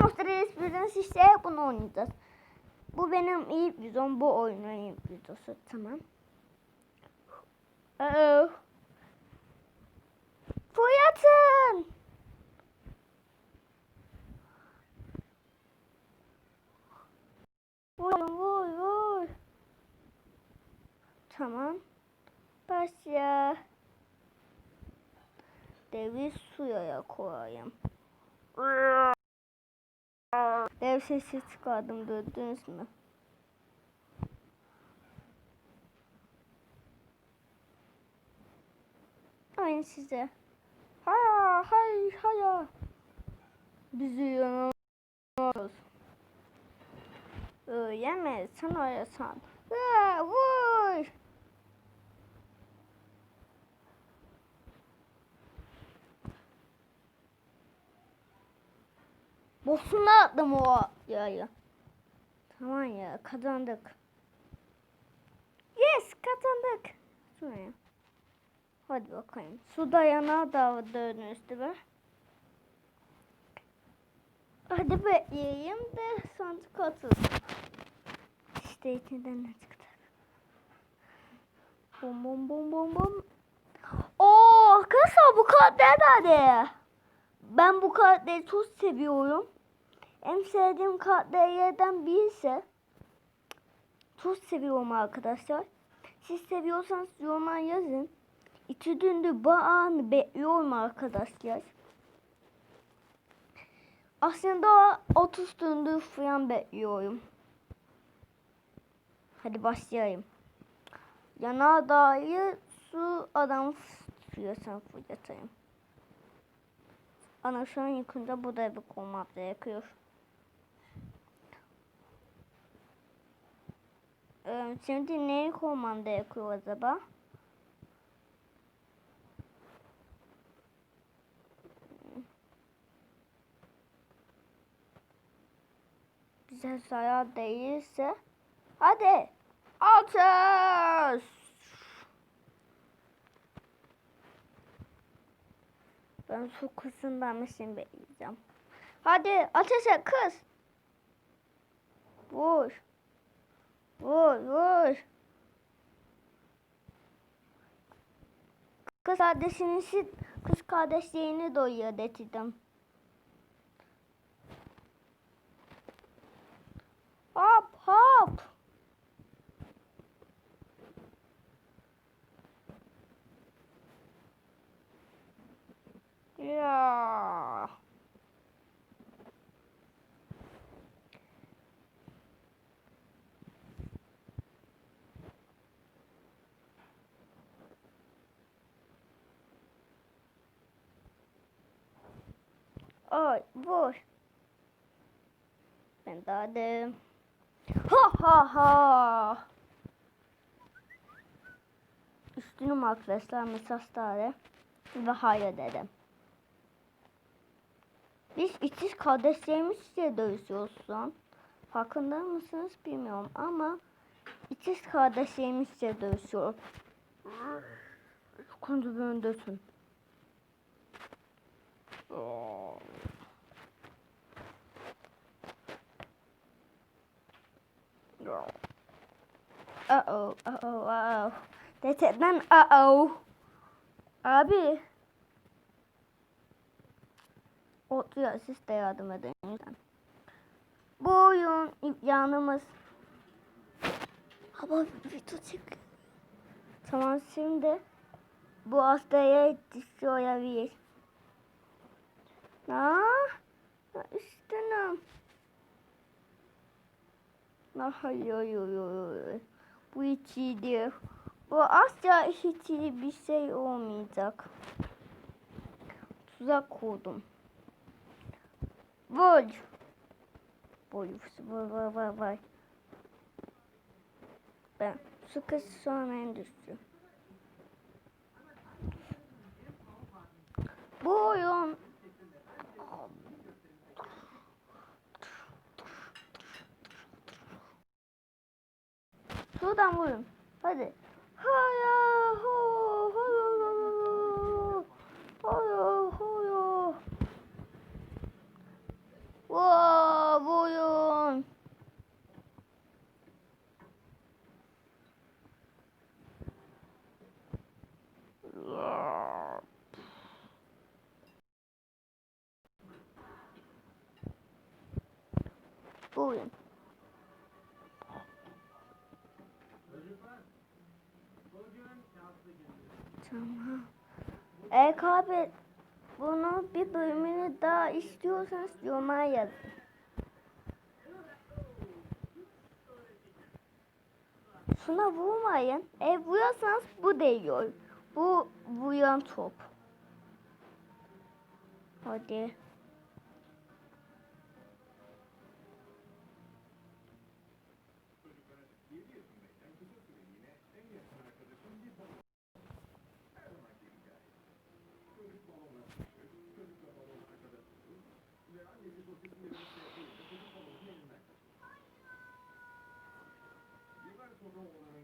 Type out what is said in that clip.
Monster Experience işte bunu oynayacağız. Bu benim ilk videom. Bu oyunun ilk videosu. Tamam. Uh-oh. Fırlatın. Vurun vur vur. Tamam. Başla. Devi suya koyayım. Dev sesi çıkardım duydunuz mu? Aynı size. Haya hay haya. Bizi yanılmaz. Mi? Sen öyle san. Ha, vur. Boşuna attım o yayı. Tamam ya kazandık. Yes kazandık. Şuraya. Hadi bakayım. Su dayanağı da dönüştü be. Hadi bekleyeyim de sandık atılsın. İşte içinden ne çıktı? Bom bom bom bom bom. Oo arkadaşlar bu karakter nerede? Ben bu karakteri çok seviyorum. En sevdiğim karakterlerden birisi. Çok seviyorum arkadaşlar. Siz seviyorsanız yoruma yazın. Bu anı bekliyorum arkadaşlar. Aslında 30 gündür falan bekliyorum. Hadi başlayayım. Yanardağ'ı su adam fırlatsan fırlatayım. Ana şu an yakında bu da bir olmak gerekiyor. Şimdi neyi koymam gerekiyor acaba? Bize zarar değilse hadi ateş! Ben su kızından mısın bekleyeceğim. Hadi ateşe kız. Vur. Vur vur. Kız kardeşini kız kardeşliğini doyuyor dedim. Hop hop. Ya. Ay vur. Ben dadım. Ha ha ha. Üstünüm arkadaşlar mesaj ve hayır dedim. Biz ikiz kardeşlerimizle dövüşüyoruz şu an. Farkında mısınız bilmiyorum ama ikiz kardeşlerimizle dövüşüyoruz. Konuda bir öndesin. Uh oh, uh oh, uh oh. Gerçekten uh oh. Abi. Oturuyor siz de yardım edin. lütfen. Bu oyun yanımız. Ama video çek. Tamam şimdi bu hastaya düşüyor Ha? Üstünüm. Hayır, hayır, hayır. Bu hiç iyi değil. Bu asla hiç iyi bir şey olmayacak. Tuzak kurdum. Vur. Vur, vur, vur, vur, vur. Ben su kız sonra en düştü. Bu oyun 项目，呀，呦呦呦，呦，我不用。不用。Tamam. Eğer abi bunu bir bölümünü daha istiyorsanız yoruma yazın. Şuna vurmayın. Eğer vuruyorsanız bu değiyor. Bu vuran top. Hadi. 그런 거를